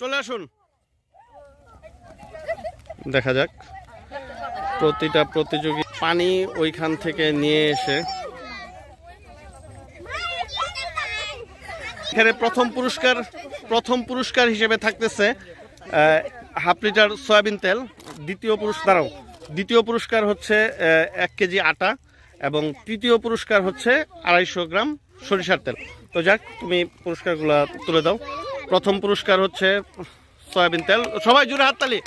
চলে আসুন। দেখা যাক। প্রতিটা প্রতিযোগী পানি ওইখান থেকে নিয়ে এসে এখানে প্রথম পুরস্কার প্রথম পুরস্কার হিসেবে থাকতেছে হাফ লিটার সয়াবিন তেল। দ্বিতীয় পুরস্কার দ্বিতীয় পুরস্কার হচ্ছে এক কেজি আটা এবং তৃতীয় পুরস্কার হচ্ছে আড়াইশো গ্রাম সরিষার তেল। তো যাক, তুমি পুরস্কারগুলো তুলে দাও। প্রথম পুরস্কার হচ্ছে সয়াবিন তেল। সবাই জুড়ে হাততালি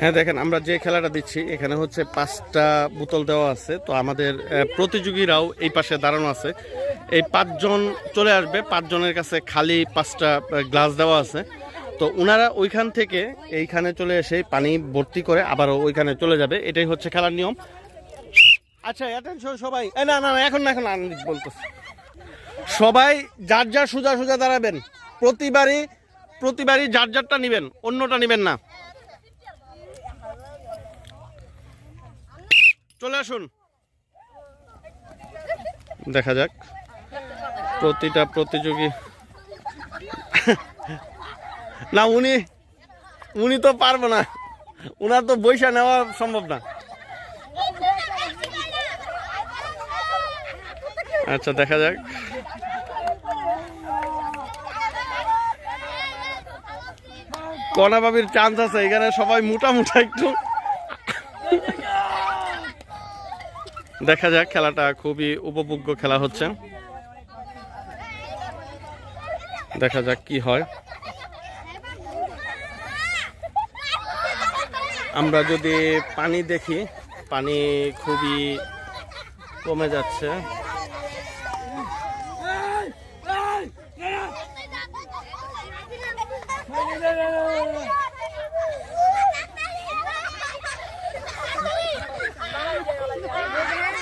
হ্যাঁ দেখেন, আমরা যে খেলাটা দিচ্ছি, এখানে হচ্ছে পাঁচটা বোতল দেওয়া আছে। তো আমাদের প্রতিযোগীরাও এই পাশে দাঁড়ানো আছে। এই পাঁচজন চলে আসবে, পাঁচজনের কাছে খালি পাঁচটা গ্লাস দেওয়া আছে। তো ওনারা ওইখান থেকে এইখানে চলে এসে পানি ভর্তি করে আবারও ওইখানে চলে যাবে। এটাই হচ্ছে খেলার নিয়ম। আচ্ছা অ্যাটেনশন সবাই। না না না, এখন না এখন বলতেছি। সবাই যার যার সোজা সোজা দাঁড়াবেন। প্রতিবারই প্রতিবারই যার যারটা নেবেন অন্যটা নেবেন না। চলে আসুন। দেখা যাক। প্রতিটা প্রতিযোগী না, উনি উনি তো পারব না। উনার তো বৈশা নেওয়া সম্ভব না। আচ্ছা দেখা যাক। কনা বাবির চান্স আছে, এখানে সবাই মোটা মোটা একটু। দেখা যাক, খেলাটা খুবই উপভোগ্য খেলা হচ্ছে। দেখা যাক কি হয়। আমরা যদি পানি দেখি, পানি খুবই কমে যাচ্ছে।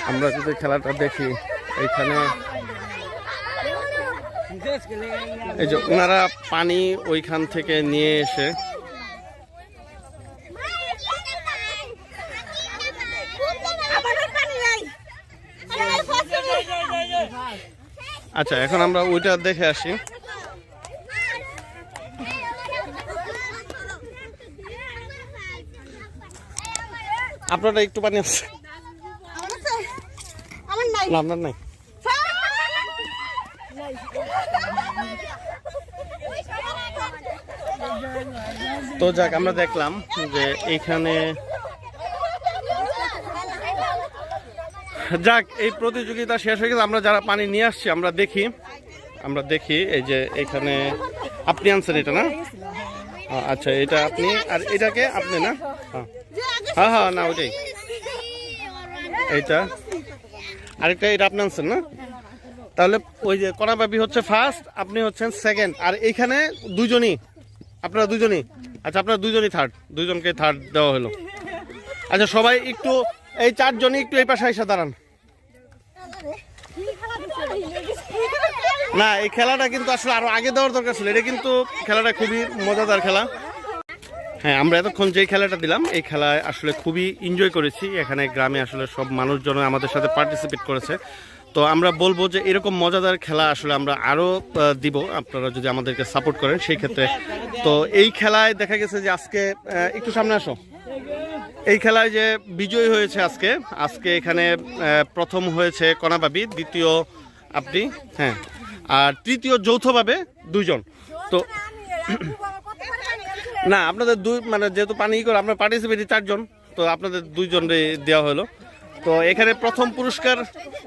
আমরা যদি খেলাটা দেখি, এইখানে এই যে ওনারা পানি ওইখান থেকে নিয়ে এসে আচ্ছা এখন আমরা ওইটা দেখে আসি। আপনারা একটু পানি আছে? আপনার নাই। তো যাক, আমরা দেখলাম যে এইখানে যাক, এই প্রতিযোগিতা শেষ হয়ে গেছে। আমরা যারা পানি নিয়ে আসছি, আমরা দেখি। আমরা দেখি, এই যে এখানে আপনি আনছেন এটা না? আ- আচ্ছা এটা আপনি, আর এটাকে আপনি না? হ্যাঁ। হ্যাঁ হ্যাঁ না, ওইটাই। এইটা। আরেকটা, এটা আপনি আনছেন না? তাহলে ওই যে কণাবাবি হচ্ছে ফার্স্ট আপনি হচ্ছেন সেকেন্ড আর এইখানে দুজনই আপনারা দুজনই আচ্ছা আপনারা দুজনই থার্ড দুজনকে থার্ড দেওয়া হলো। আচ্ছা সবাই একটু এই চারজনই একটু এই পাশে এসে দাঁড়ান। না, এই খেলাটা কিন্তু আসলে আরও আগে দেওয়ার দরকার ছিল। এটা কিন্তু খেলাটা খুবই মজাদার খেলা। হ্যাঁ আমরা এতক্ষণ যেই খেলাটা দিলাম, এই খেলায় আসলে খুবই এনজয় করেছি। এখানে গ্রামে আসলে সব মানুষজন আমাদের সাথে পার্টিসিপেট করেছে। তো আমরা বলব যে এরকম মজাদার খেলা আসলে আমরা আরও দিব। আপনারা যদি আমাদেরকে সাপোর্ট করেন, সেই ক্ষেত্রে। তো এই খেলায় দেখা গেছে যে আজকে একটু সামনে আসো। এই খেলায় যে বিজয়ী হয়েছে আজকে আজকে এখানে প্রথম হয়েছে কণাবাবি দ্বিতীয় আপনি হ্যাঁ আর তৃতীয় যৌথভাবে দুইজন। তো না, আপনাদের দুই মানে যেহেতু পানি করে আপনার পার্টিসিপেট চারজন, তো আপনাদের দুইজন দেওয়া হলো। তো এখানে প্রথম পুরস্কার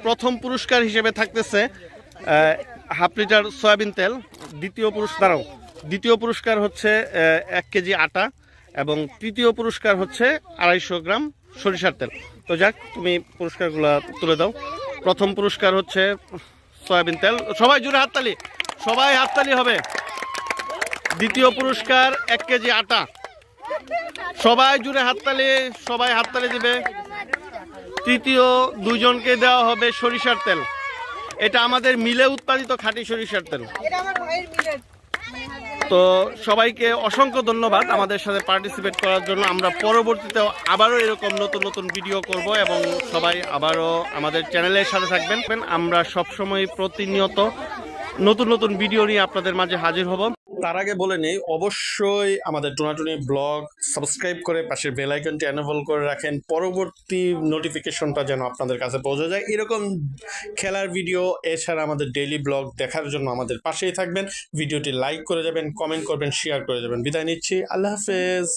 প্রথম পুরস্কার হিসেবে থাকতেছে হাফ লিটার সয়াবিন তেল, দ্বিতীয় পুরস্কার দ্বিতীয় পুরস্কার হচ্ছে এক কেজি আটা এবং তৃতীয় পুরস্কার হচ্ছে আড়াইশো গ্রাম সরিষার তেল। তো যাক, তুমি পুরস্কারগুলো তুলে দাও। প্রথম পুরস্কার হচ্ছে সয়াবিন তেল। সবাই জুড়ে হাততালি, সবাই হাততালি হবে। দ্বিতীয় পুরস্কার এক কেজি আটা। সবাই জুড়ে হাততালি, সবাই হাততালি দিবে। তৃতীয় দুজনকে দেওয়া হবে সরিষার তেল। এটা আমাদের মিলে উৎপাদিত খাঁটি সরিষার তেল। তো সবাইকে অসংখ্য ধন্যবাদ আমাদের সাথে পার্টিসিপেট করার জন্য। আমরা পরবর্তীতে আবারও এরকম নতুন নতুন ভিডিও করব এবং সবাই আবারও আমাদের চ্যানেলের সাথে থাকবেন। আমরা সবসময় প্রতিনিয়ত নতুন নতুন ভিডিও নিয়ে আপনাদের মাঝে হাজির হব। তার আগে বলে নেই, অবশ্যই আমাদের টোনাটুনি ব্লগ সাবস্ক্রাইব করে পাশের বেল আইকনটি করে রাখেন। পরবর্তী নোটিফিকেশনটা যেন আপনাদের কাছে পৌঁছে যায়। এরকম খেলার ভিডিও এছাড়া আমাদের ডেইলি ব্লগ দেখার জন্য আমাদের পাশেই থাকবেন। ভিডিওটি লাইক করে যাবেন কমেন্ট করবেন শেয়ার করে যাবেন। বিদায় নিচ্ছি। আল্লাহ হাফেজ।